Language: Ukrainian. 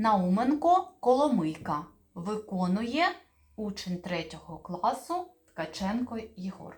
Науменко Коломийка виконує учень 3 класу Ткаченко Єгор.